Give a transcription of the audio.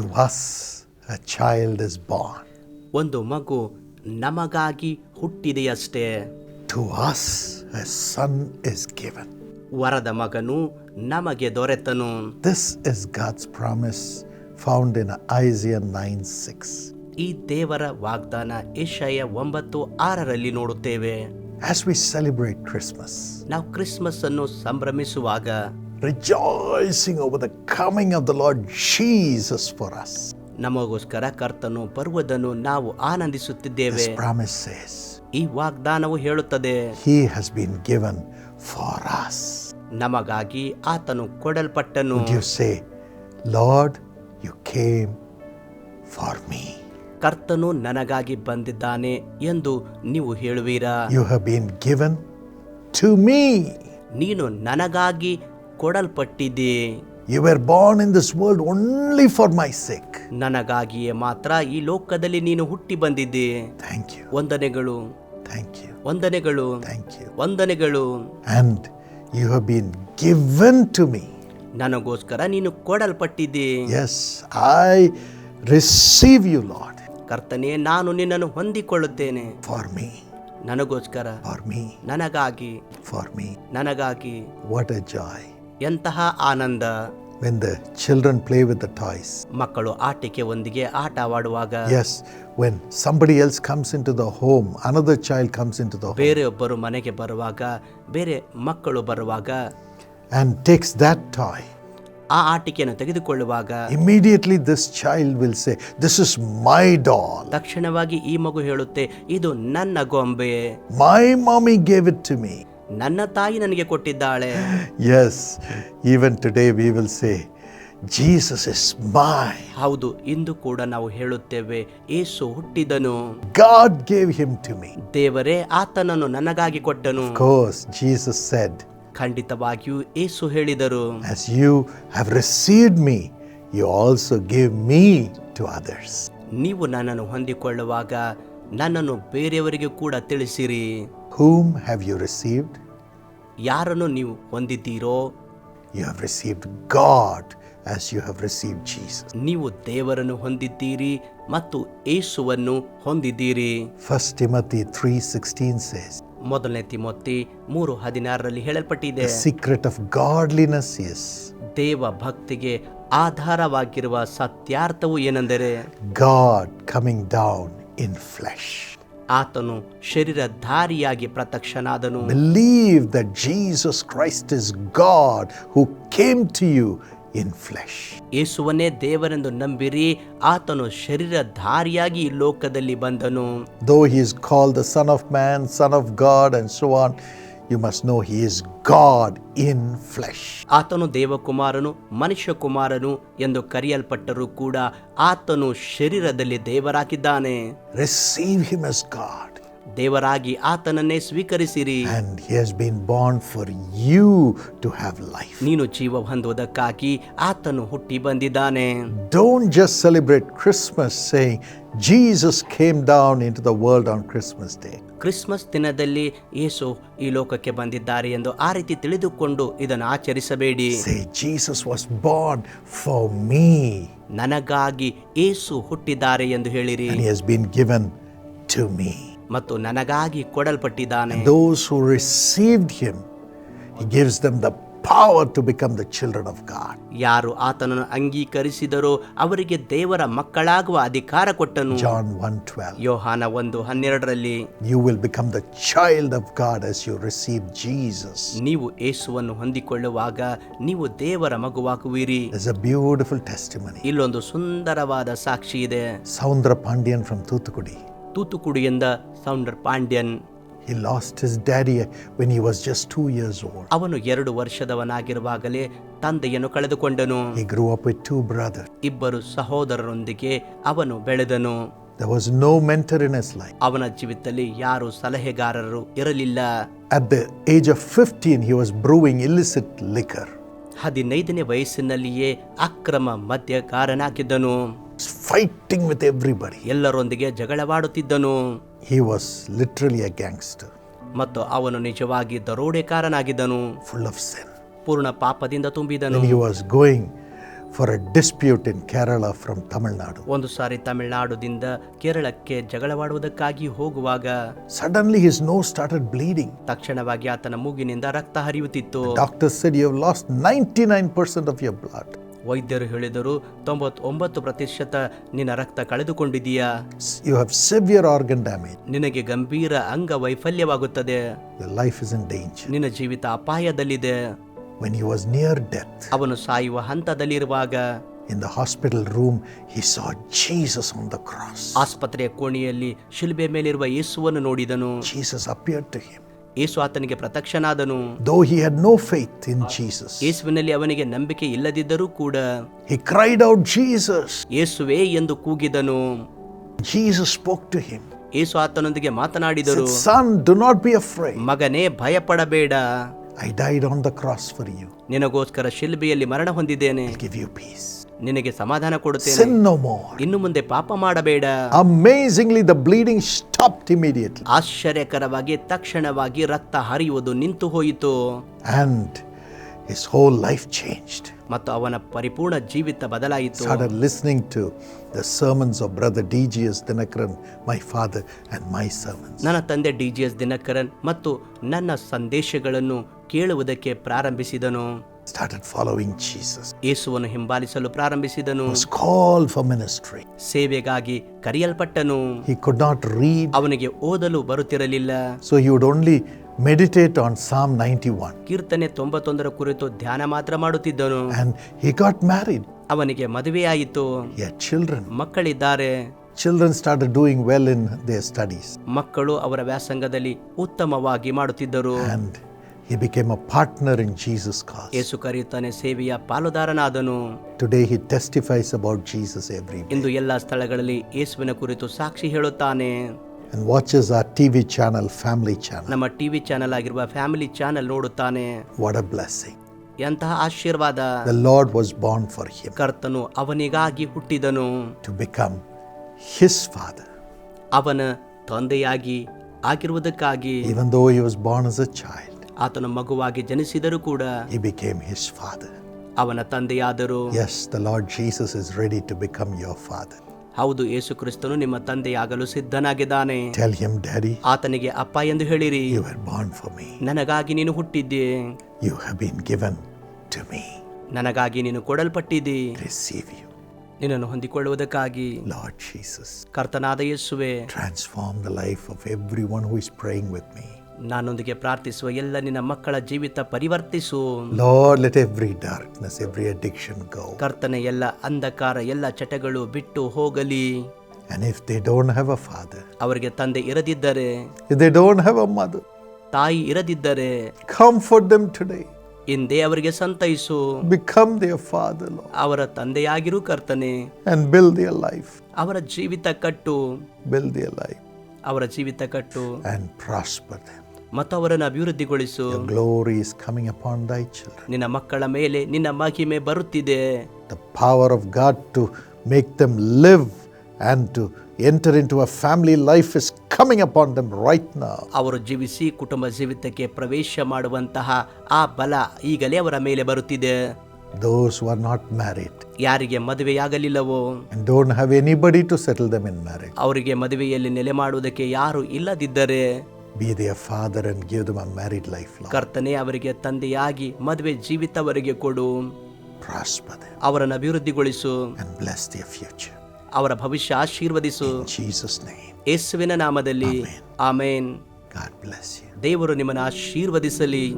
To us, a child is born. ಒಂದು ಮಗು ನಮಗಾಗಿ ಹುಟ್ಟಿದೆಯಷ್ಟೇ To us, a son is given. ವರದ ಮಗನು ನಮಗೆ ದೊರೆತನು This is God's promise found in Isaiah 9:6. ಈ ದೇವರ ವಾಗ್ದಾನ ಏಷಯ ಒಂಬತ್ತು ಆರರಲ್ಲಿ ನೋಡುತ್ತೇವೆ As we celebrate Christmas, ನಾವು ಕ್ರಿಸ್ಮಸ್ ಅನ್ನು ಸಂಭ್ರಮಿಸುವಾಗ rejoicing over the coming of the Lord Jesus for us, ನಮಗೋಸ್ಕರ ಕರ್ತನು ಬರುವುದನ್ನು ನಾವು ಆನಂದಿಸುತ್ತಿದ್ದೇವೆ this promise says, ಈ ವಾಗ್ದಾನವು ಹೇಳುತ್ತದೆ He has been given for us. ನಮಗಾಗಿ ಆತನು ಕೊಡಲ್ಪಟ್ಟನು Would you say, Lord, you came for me? ಕರ್ತನು ನನಗಾಗಿ ಬಂದಿದ್ದಾನೆ ಎಂದು ನೀವು ಹೇಳುವೀರಾ You have been given to me. ನೀನು ನನಗಾಗಿ ಕೊಡಲ್ಪಟ್ಟಿದ್ದಿ you were born in this world only for my sake. ನನಗಾಗಿಯೇ ಮಾತ್ರ ಈ ಲೋಕದಲ್ಲಿ ನೀನು ಹುಟ್ಟಿ ಬಂದಿದ್ದೆ. ಥ್ಯಾಂಕ್ ಯು ವಂದನೆಗಳು. ಥ್ಯಾಂಕ್ ಯು ವಂದನೆಗಳು. ಥ್ಯಾಂಕ್ ಯು ವಂದನೆಗಳು. And you have been given to me ನನಗೋಸ್ಕರ ನೀನು ಕೊಡಲ್ಪಟ್ಟಿದ್ದೆ. Yes I receive you lord ಕರ್ತನೆ ನಾನು ನಿನ್ನನ್ನು ಹೊಂದಿಕೊಳ್ಳುತ್ತೇನೆ. ಫಾರ್ ಮೀ ನನಗೋಸ್ಕರ. ಫಾರ್ ಮೀ ನನಗಾಗಿ. ಫಾರ್ ಮೀ ನನಗಾಗಿ. What a joy. ಎಂತಹ ಆನಂದ When the children play with the toys. ಮಕ್ಕಳು ಆಟಿಕೆ ಒಂದಿಗೆ ಆಟವಾಡುವಾಗ Yes, when somebody else comes into the home, another child comes into the home ಬೇರೆಯೊಬ್ಬರು ಮನೆಗೆ ಬರುವಾಗ ಬೇರೆ ಮಕ್ಕಳು ಬರುವಾಗ and takes that toy. ಆ ಆಟಿಕೆಯನ್ನು ತೆಗೆದುಕೊಳ್ಳುವಾಗ Immediately, this child will say, This is my doll. ತಕ್ಷಣವಾಗಿ ಈ ಮಗು ಹೇಳುತ್ತೆ ಇದು ನನ್ನ ಗೊಂಬೆ My mommy gave it to me. ನನ್ನ ತಾಯಿ ನನಗೆ ಕೊಟ್ಟಿದ್ದಾಳೆ. Yes even today we will say Jesus is my ಹೌದು ಇಂದು ಕೂಡ ನಾವು ಹೇಳುತ್ತೇವೆ ಯೇಸು ಹುಟ್ಟಿದನು. God gave him to me ದೇವರೇ ಆತನನ್ನು ನನಗಾಗಿ ಕೊಟ್ಟನು. ಕೋರ್ಸ್ ಜೀಸಸ್ ಸೆಡ್ ಖಂಡಿತವಾಗಿಯೂ ಏಸು ಹೇಳಿದರು. As you have received me you also give me to others ನೀವು ನನ್ನನ್ನು ಹೊಂದಿಕೊಳ್ಳುವಾಗ ನನ್ನನ್ನು ಬೇರೆಯವರಿಗೆ ಕೂಡ ತಿಳಿಸಿರಿ. ಹೂಮ್ ಹ್ಯಾವ್ ಯು ರಿಸೀವ್ಡ್ ಯಾರನ್ನು ನೀವು ಹೊಂದಿದ್ದೀರೋ? You have received God as you have received Jesus ನೀವು ದೇವರನ್ನು ಹೊಂದಿದ್ದೀರಿ ಮತ್ತು ಏಸುವನ್ನು ಹೊಂದಿದ್ದೀರಿ. ಫಸ್ಟ್ ಟಿಮತಿ 3:16 says, ಮೊದಲನೇ ತಿಮೊತ್ತಿ 3:16 ರಲ್ಲಿ ಹೇಳಲ್ಪಟ್ಟಿದೆ. Secret of of godliness is ದೇವ ಭಕ್ತಿಗೆ ಆಧಾರವಾಗಿರುವ ಸತ್ಯಾರ್ಥವು ಏನೆಂದರೆ God coming down in flesh. ಆತನು ಶರೀರಧಾರಿಯಾಗಿ ಪ್ರತ್ಯಕ್ಷನಾದನು Believe that Jesus Christ is God who came to you in flesh. ಯೇಸುವನ್ನೇ ದೇವರೆಂದು ನಂಬಿರಿ ಆತನು ಶರೀರಧಾರಿಯಾಗಿ ಈ ಲೋಕದಲ್ಲಿ ಬಂದನು Though he is called the Son of Man, Son of God, and so on, you must know he is God in flesh. ಆತನು ದೇವಕುಮಾರನು ಮನುಷ್ಯ ಕುಮಾರನು ಎಂದು ಕರೆಯಲ್ಪಟ್ಟರೂ ಕೂಡ ಆತನು ಶರೀರದಲ್ಲಿ ದೇವರಾಗಿದ್ದಾನೆ ರಿಸೀವ್ ಹಿಮ್ ಎಸ್ God. ದೇವರಾಗಿ ಆತನನ್ನೇ ಸ್ವೀಕರಿಸಿರಿ. And he for you to have life ನೀನು ಜೀವ ಹೊಂದುವುದಕ್ಕಾಗಿ ಆತನು ಹುಟ್ಟಿ ಬಂದಿದ್ದಾನೆ. Don't just celebrate Christmas say Jesus came down into the world on Christmas day Christmas ದಿನದಲ್ಲಿ ಯೇಸು ಈ ಲೋಕಕ್ಕೆ ಬಂದಿದ್ದಾರೆ ಎಂದು ಆ ರೀತಿ ತಿಳಿದುಕೊಂಡು ಇದನ್ನು ಆಚರಿಸಬೇಡಿ. Jesus was born for me ನನಗಾಗಿ ಏಸು ಹುಟ್ಟಿದ್ದಾರೆ ಎಂದು ಹೇಳಿರಿ. He has been given to me ಮತ್ತು ನನಗಾಗಿ ಕೊಡಲ್ಪಟ್ಟಿದ್ದಾನೆ. Those who received him he gives them the power to become the children of God ಯಾರು ಆತನನ್ನು ಅಂಗೀಕರಿಸಿದರೋ ಅವರಿಗೆ ದೇವರ ಮಕ್ಕಳಾಗುವ ಅಧಿಕಾರ ಕೊಟ್ಟನು. John 1:12. ಯೋಹಾನ ಒಂದು ಹನ್ನೆರಡರಲ್ಲಿ you will become the child of God as you receive Jesus ನೀವು ಯೇಸುವನ್ನು ಹೊಂದಿಕೊಳ್ಳುವಾಗ ನೀವು ದೇವರ ಮಗುವಾಗುವಿರಿ. ಇಸ್ a ಬ್ಯೂಟಿಫುಲ್ ಟೆಸ್ಟಿಮನಿ ಇಲ್ಲೊಂದು ಸುಂದರವಾದ ಸಾಕ್ಷಿ ಇದೆ. Soundra Pandian from Thuthukudi. ತೂತುಕುಡಿಯಿಂದ Sounder Pandian He lost his daddy when he was just two years old. ಅವನು ಎರಡು ವರ್ಷದವನಾಗಿರುವಾಗಲೇ ತಂದೆಯನ್ನು ಕಳೆದುಕೊಂಡನು He grew up with two brothers. ಇಬ್ಬರು ಸಹೋದರರೊಂದಿಗೆ ಅವನು ಬೆಳೆದನು There was no mentor in his life. ಅವನ ಜೀವಿತದಲ್ಲಿ ಯಾರು ಸಲಹೆಗಾರರು ಇರಲಿಲ್ಲ At the age of 15, he was brewing illicit liquor. ಹದಿನೈದನೇ ವಯಸ್ಸಿನಲ್ಲಿಯೇ ಅಕ್ರಮ ಮದ್ಯಗಾರನಾಗಿದ್ದನು ಫೈಟಿಂಗ್ ವಿತ್ ಎವ್ರಿಬಡಿ ಎಲ್ಲರೊಂದಿಗೆ ಜಗಳವಾಡುತ್ತಿದ್ದನು. He was literally a gangster ಮತ್ತು ಅವನು ನಿಜವಾಗಿ ದರೋಡೆಕಾರನಾಗಿದ್ದನು. ಫುಲ್ ಆಫ್ ಸೆನ್ ಪೂರ್ಣ ಪಾಪದಿಂದ ತುಂಬಿದನು. He was going for a dispute in Kerala from Tamil Nadu ಒಂದು ಸಾರಿ ತಮಿಳುನಾಡುದಿಂದ ಕೇರಳಕ್ಕೆ ಜಗಳವಾಡುವುದಕ್ಕಾಗಿ ಹೋಗುವಾಗ suddenly his nose started bleeding ತಕ್ಷಣವಾಗಿ ಆತನ ಮೂಗಿನಿಂದ ರಕ್ತ ಹರಿಯುತ್ತಿತ್ತು. Doctor sir you have lost ninety nine percent of your blood ವೈದ್ಯರು ಹೇಳಿದರು ತೊಂಬತ್ತೊಂಬತ್ತು ಪ್ರತಿಶತ ನಿನ್ನ ರಕ್ತ ಕಳೆದುಕೊಂಡಿದೀಯಾ You have severe organ damage. ನಿನಗೆ ಗಂಭೀರ ಅಂಗ ವೈಫಲ್ಯವಾಗುತ್ತದೆ life is in danger. ನಿನ್ನ ಜೀವಿತ ಅಪಾಯದಲ್ಲಿದೆ When he was near death, ಅವನು ಸಾಯುವ ಹಂತದಲ್ಲಿರುವಾಗ in the hospital room, he saw Jesus on the cross. ಆಸ್ಪತ್ರೆಯ ಕೋಣೆಯಲ್ಲಿ ಶಿಲ್ಬೆ ಮೇಲಿರುವ ಯೇಸುವನ್ನು ನೋಡಿದನು Jesus appeared to him. ಯೇಸು ಆತನಿಗೆ ಪ್ರತ್ಯಕ್ಷನಾದನು. Though he had no faith in Jesus ಯೇಸುವಿನಲ್ಲಿ ಅವನಿಗೆ ನಂಬಿಕೆ ಇಲ್ಲದಿದ್ದರೂ ಕೂಡ ಹಿ ಕ್ರೈಡ್ ಔಟ್ ಜೀಸಸ್ ಯೇಸುವೇ ಎಂದು ಕೂಗಿದನು. ಜೀಸಸ್ ಸ್ಪೋಕ್ ಟು ಹಿಮ್ ಯೇಸು ಆತನೊಂದಿಗೆ ಮಾತನಾಡಿದರು son do not be afraid ಮಗನೇ ಭಯಪಡಬೇಡ. I died on the cross for you ನಿನಗೋಸ್ಕರ ಶಿಲ್ಬೆಯಲ್ಲಿ ಮರಣ ಹೊಂದಿದ್ದೇನೆ. ಗಿವ್ ಯು ಪೀಸ್ ನಿನಗೆ ಸಮಾಧಾನ ಕೊಡುತ್ತೇನೆ. ಇನ್ನು ಮುಂದೆ ಪಾಪ ಮಾಡಬೇಡ. Amazingly the bleeding stop immediately ಆಶ್ಚರ್ಯಕರವಾಗಿ ತಕ್ಷಣವಾಗಿ ರಕ್ತ ಹರಿಯುವುದು ನಿಂತು ಹೋಯಿತು. And his whole life changed ಮತ್ತು ಅವನ ಪರಿಪೂರ್ಣ ಜೀವಿತ ಬದಲಾಯಿತು. Add listening to the sermons of brother D G S Dinakaran my father and my sermon ನನ್ನ ತಂದೆ ಡಿ ಜಿ ಎಸ್ ದಿನಕರನ್ ಮತ್ತು ನನ್ನ ಸಂದೇಶಗಳನ್ನು ಕೇಳುವುದಕ್ಕೆ ಪ್ರಾರಂಭಿಸಿದನು. Started following Jesus. ಯೇಸುವನ್ನು ಹಿಂಬಾಲಿಸಲು ಪ್ರಾರಂಭಿಸಿದನು Was called for ministry. ಸೇವೆಗಾಗಿ ಕರೆಯಲ್ಪಟ್ಟನು He could not read, ಅವನಿಗೆ ಓದಲು ಬರುತ್ತಿರಲಿಲ್ಲ so he would only meditate on Psalm 91. ಕೀರ್ತನೆ ತೊಂಬತ್ತೊಂದರ ಕುರಿತು ಧ್ಯಾನ ಮಾತ್ರ ಮಾಡುತ್ತಿದ್ದನು And he got married. ಅವನಿಗೆ ಮದುವೆಯಾಯಿತು He had children. ಮಕ್ಕಳಿದ್ದಾರೆ Children started doing well in their studies. ಮಕ್ಕಳು ಅವರ ವ್ಯಾಸಂಗದಲ್ಲಿ ಉತ್ತಮವಾಗಿ ಮಾಡುತ್ತಿದ್ದರು And he became a partner in Jesus' cause. ಯೇಸು ಕರೆಯುತ್ತಾನೆ ಸೇವೆಯ ಪಾಲುದಾರನಾದನು Today he testifies about Jesus every day ಇಂದು ಎಲ್ಲ ಸ್ಥಳಗಳಲ್ಲಿ ಯೇಸುವಿನ ಕುರಿತು ಸಾಕ್ಷಿ ಹೇಳುತ್ತಾನೆ and watches our TV channel, Family Channel. ನಮ್ಮ ಟಿವಿ ಚಾನೆಲ್ ಆಗಿರುವ ಫ್ಯಾಮಿಲಿ ಚಾನೆಲ್ ನೋಡುತ್ತಾನೆ What a blessing. ಎಂತಹ ಆಶೀರ್ವಾದ The Lord was born for him ಕರ್ತನು ಅವನಿಗಾಗಿ ಹುಟ್ಟಿದನು to become his father. ಅವನ ತಂದೆಯಾಗಿ ಆಗಿರುವುದಕ್ಕಾಗಿ Even though he was born as a child, ಆತನ ಮಗುವಾಗಿ ಜನಿಸಿದರೂ ಕೂಡ ಹಿ ಬಿಕೇಮ್ ಹಿಸ್ ಫಾದರ್ ಅವನ ತಂದೆಯಾದರೂ. As the Lord Jesus is ready to become your father ಹೌದು ಯೇಸು ಕ್ರಿಸ್ತನು ನಿಮ್ಮ ತಂದೆಯಾಗಲು ಸಿದ್ಧನಾಗಿದ್ದಾನೆ. ಟೆಲ್ ಡ್ಯಾಡಿ ಆತನಿಗೆ ಅಪ್ಪ ಎಂದು ಹೇಳಿರಿ. You are born for me ನನಗಾಗಿ ನೀನು ಹುಟ್ಟಿದ್ದೆ. You have given to me ನನಗಾಗಿ ನೀನು ಕೊಡಲ್ಪಟ್ಟಿದ್ದಿ. ರಿಸೀವ್ ಯು ನಿನ್ನನ್ನು ಹೊಂದಿಕೊಳ್ಳುವುದಕ್ಕಾಗಿ. ಲಾರ್ಡ್ ಜೀಸಸ್ ಕರ್ತನಾದ ಯೇಸುವೆ. Transform the life of everyone who is praying with me ನಾನೊಂದಿಗೆ ಪ್ರಾರ್ಥಿಸುವ ಎಲ್ಲ ನಿನ್ನ ಮಕ್ಕಳ ಜೀವಿತ ಪರಿವರ್ತಿಸು Lord let every darkness, every addiction go. ಕರ್ತನೆ ಎಲ್ಲ ಅಂಧಕಾರ ಎಲ್ಲ ಚಟಗಳು ಬಿಟ್ಟು ಹೋಗಲಿ And if they don't have a father, ಅವರಿಗೆ ತಂದೆ ಇರದಿದ್ದರೆ if they don't have a mother, ತಾಯಿ ಇರದಿದ್ದರೆ comfort them today. ಹಿಂದೆ ಅವರಿಗೆ ಸಂತೈಸು Become their father, Lord, ಅವರ ತಂದೆಯಾಗಿರು ಕರ್ತನೆ and build their life. ಅವರ ಜೀವಿತ ಕಟ್ಟು Build their life ಅವರ ಜೀವಿತ ಕಟ್ಟು and prosper them. ಮತ್ತು ಅವರನ್ನು ಅಭಿವೃದ್ಧಿಗೊಳಿಸು glory is coming upon thy children. ನಿನ್ನ ಮಕ್ಕಳ ಮೇಲೆ ನಿನ್ನ ಮಹಿಮೆ ಬರುತ್ತಿದೆ The power of God to make them live and to enter into a family life is coming upon them right now. ಅವರು ಜೀವಿಸಿ ಕುಟುಂಬ ಜೀವಿತಕ್ಕೆ ಪ್ರವೇಶ ಮಾಡುವಂತಹ ಆ ಬಲ ಈಗಲೇ ಅವರ ಮೇಲೆ ಬರುತ್ತಿದೆ Those who are not married ಯಾರಿಗೆ ಮದುವೆಯಾಗಲಿಲ್ಲವೋ and don't have anybody to settle them in marriage, ಅವರಿಗೆ ಮದುವೆಯಲ್ಲಿ ನೆಲೆ ಮಾಡುವುದಕ್ಕೆ ಯಾರು ಇಲ್ಲದಿದ್ದರೆ ಕರ್ತನೆ ಅವರಿಗೆ ತಂದೆಯಾಗಿ ಮದುವೆ ಜೀವಿತವರಿಗೆ ಕೊಡು. ಅವರನ್ನು ಅಭಿವೃದ್ಧಿಗೊಳಿಸು. ಅವರ ಭವಿಷ್ಯ ಆಶೀರ್ವದಿಸು. ಯೇಸುವಿನ ನಾಮದಲ್ಲಿ. ಆಮೇನ್. ದೇವರು ನಿಮ್ಮನ್ನು ಆಶೀರ್ವದಿಸಲಿ.